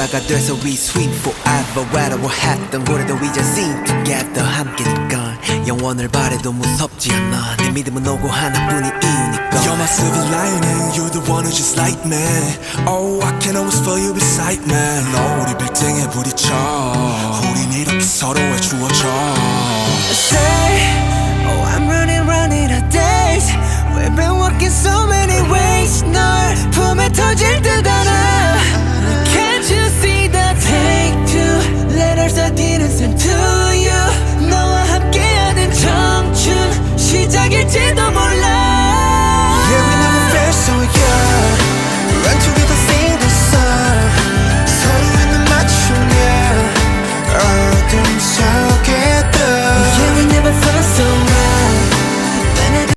하나가 돼서 we sweet forever whatever 했던 고래도 we just sing together 함께니까 영원을 바래도 무섭지 않아 내 믿음은 오고 하나뿐인 이유니까 You're my silver lining, you're the one who's just like me. Oh, I can always feel you beside me. 너 우리 빌딩에 부딪혀. Dancing to you. 너와 함께하는 청춘 시작일지도 몰라.